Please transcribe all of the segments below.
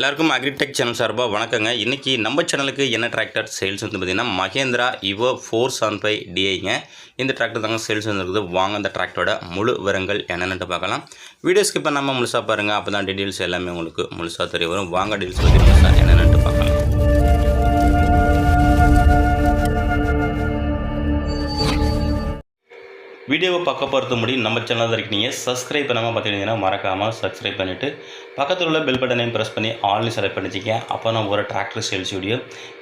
எல்லாருக்கும் agritech channel சார்பாக வணக்கங்க. இன்றைக்கி நம்ம சேனலுக்கு என்ன டிராக்டர் சேல்ஸ் வந்து பார்த்திங்கன்னா Mahindra Yuvo four seven five டிஐங்க இந்த டிராக்டர் தாங்க சேல்ஸ் வந்துருக்குது வாங்க அந்த டிராக்டரோட முழு விவரங்கள் என்னென்னு பார்க்கலாம். வீடியோ ஸ்கிப் பண்ணாமல் முழுசாக பாருங்கள் அப்போ தான் டீட்டெயில்ஸ் எல்லாமே உங்களுக்கு முழுசாக தெரிய வரும். வாங்க டீட்டெயில்ஸ் பற்றி முழுசாக என்னென்னு பார்க்கலாம். வீடியோவை பார்க்க பொறுத்த முடியும் நம்ம தான் இருக்கீங்க. சப்ஸ்கிரைப் பண்ணாமல் பார்த்துக்கிட்டிங்கன்னா மறக்காமல் சப்ஸ்கிரைப் பண்ணிவிட்டு பக்கத்தில் உள்ள பெல் பட்டனையும் ப்ரெஸ் பண்ணி ஆன்லைன் செலக்ட் பண்ணிச்சிக்க அப்போ நான் ஒரு டிராக்டர் சேல்ஸ் வீடியோ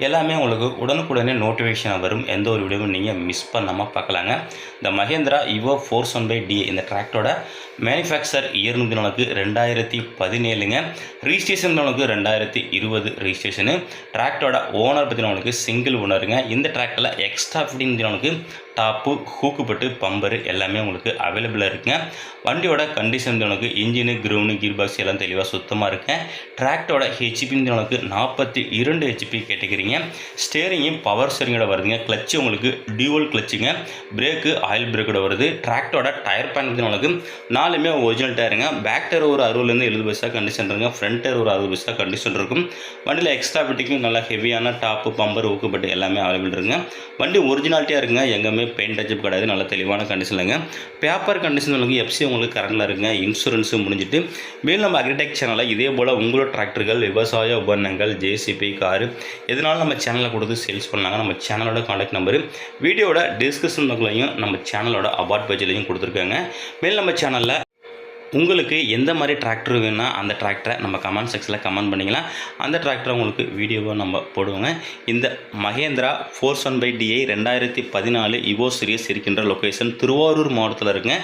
எல்லாமே உங்களுக்கு உடனுக்குடனே நோட்டிஃபிகேஷன் வரும். எந்த ஒரு வீடியோவும் நீங்கள் மிஸ் பண்ணாமல் பார்க்கலாங்க. இந்த Mahindra இவோ four one five D இந்த டிராக்டரோட மேனுஃபேக்சர் இயர் வந்து நமக்கு ரெண்டாயிரத்தி பதினேழுங்க. ரிஜிஸ்ட்ரேஷன் நமக்கு ரெண்டாயிரத்தி இருபது ரிஜிஸ்ட்ரேஷனு டிராக்டரோட ஓனர் பற்றி நம்மளுக்கு சிங்கிள் ஓனருங்க இந்த டிராக்டரில் எக்ஸ்ட்ரா ஃபிட்டிங் நமக்கு டாப்பு ஹூக்குப்பட்டு பம்பரு எல்லாமே உங்களுக்கு அவைலபிளாக இருக்குங்க. வண்டியோட கண்டிஷன் உங்களுக்கு இன்ஜினு க்ரௌனு கீர் பாக்ஸ் எல்லாம் தெளிவாக சுத்தமாக இருக்குங்க ட்ராக்டோட ஹெச்பின்னு உங்களுக்கு நாற்பத்தி இரண்டு ஹெச்பி கேட்டுக்கிறீங்க. ஸ்டேரிங்கும் பவர் ஸ்டேரிங்கோட வருதுங்க. கிளச்சு உங்களுக்கு டியூவல் கிளச்சுங்க பிரேக்கு ஆயில் பிரேக்கோட வருது. ட்ராக்டோட டயர் பேன் உங்களுக்கு நாலுமே ஒரிஜினல் டயருங்க பேக் டயர் ஒரு அறுபதுலேருந்து எழுபது பைசா கண்டிஷன் இருக்குங்க. ஃப்ரண்ட் டயர் ஒரு அறுபது பைசா கண்டிஷன் இருக்கும். வண்டியில் எக்ஸ்ட்ரா பிட்டிக்கும் நல்லா ஹெவியான டாப்பு பம்பர் ஊக்குப்பட்டு எல்லாமே அவைலபிள் இருக்குங்க. வண்டி ஒரிஜினாலிட்டியாக இருக்குங்க. எங்கேயுமே பெயிண்ட் டச்சப் கிடையாது. நல்ல தெளிவான கண்டிஷன் கண்டிஷனில்ங்க பேப்பர் கண்டிஷன் வந்து எஃப்சி உங்களுக்கு கரண்டில் இருக்குங்க. இன்சூரன்ஸும் முடிஞ்சிட்டு. மேலும் நம்ம அக்ரிடெக் சேனலில் இதே போல் உங்களோட டிராக்டர்கள் விவசாய உபகரணங்கள் ஜேசிபி காரு எதனாலும் நம்ம சேனலில் கொடுத்து சேல்ஸ் பண்ணாங்க நம்ம சேனலோட காண்டாக்ட் நம்பரு வீடியோட டிஸ்கிரிப்ஷன் பக்கலையும் நம்ம சேனலோட அவார்ட் பேஜ்லையும் கொடுத்துருக்காங்க. மேலும் நம்ம சேனலில் உங்களுக்கு எந்த மாதிரி டிராக்டர் வேணும்னா அந்த டிராக்டரை நம்ம கமெண்ட் செக்ஷனில் கமெண்ட் பண்ணிக்கலாம். அந்த டிராக்டரை உங்களுக்கு வீடியோவாக நம்ம போடுவோங்க. இந்த Mahindra four one five DI ரெண்டாயிரத்தி பதினாலு இவோ சீரியஸ் இருக்கின்ற லொக்கேஷன் திருவாரூர் மாவட்டத்தில் இருக்குங்க.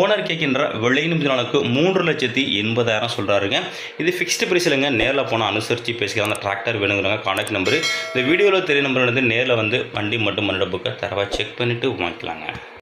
ஓனர் கேட்கின்ற விலை நாளுக்கு மூன்று லட்சத்தி எண்பதாயிரம் சொல்கிறாருங்க இது ஃபிக்ஸ்டு ப்ரைஸ் இல்லைங்க. நேரில் போனால் அனுசரித்து பேசிக்கலாம். அந்த டிராக்டர் வேணுங்கிறாங்க காண்டாக்ட் நம்பரு இந்த வீடியோவில் தெரிய நம்பர் வந்து நேரில் வந்து வண்டி மட்டும் மன்னோட புக்கை தரவாக செக் பண்ணிவிட்டு வாங்கிக்கலாங்க.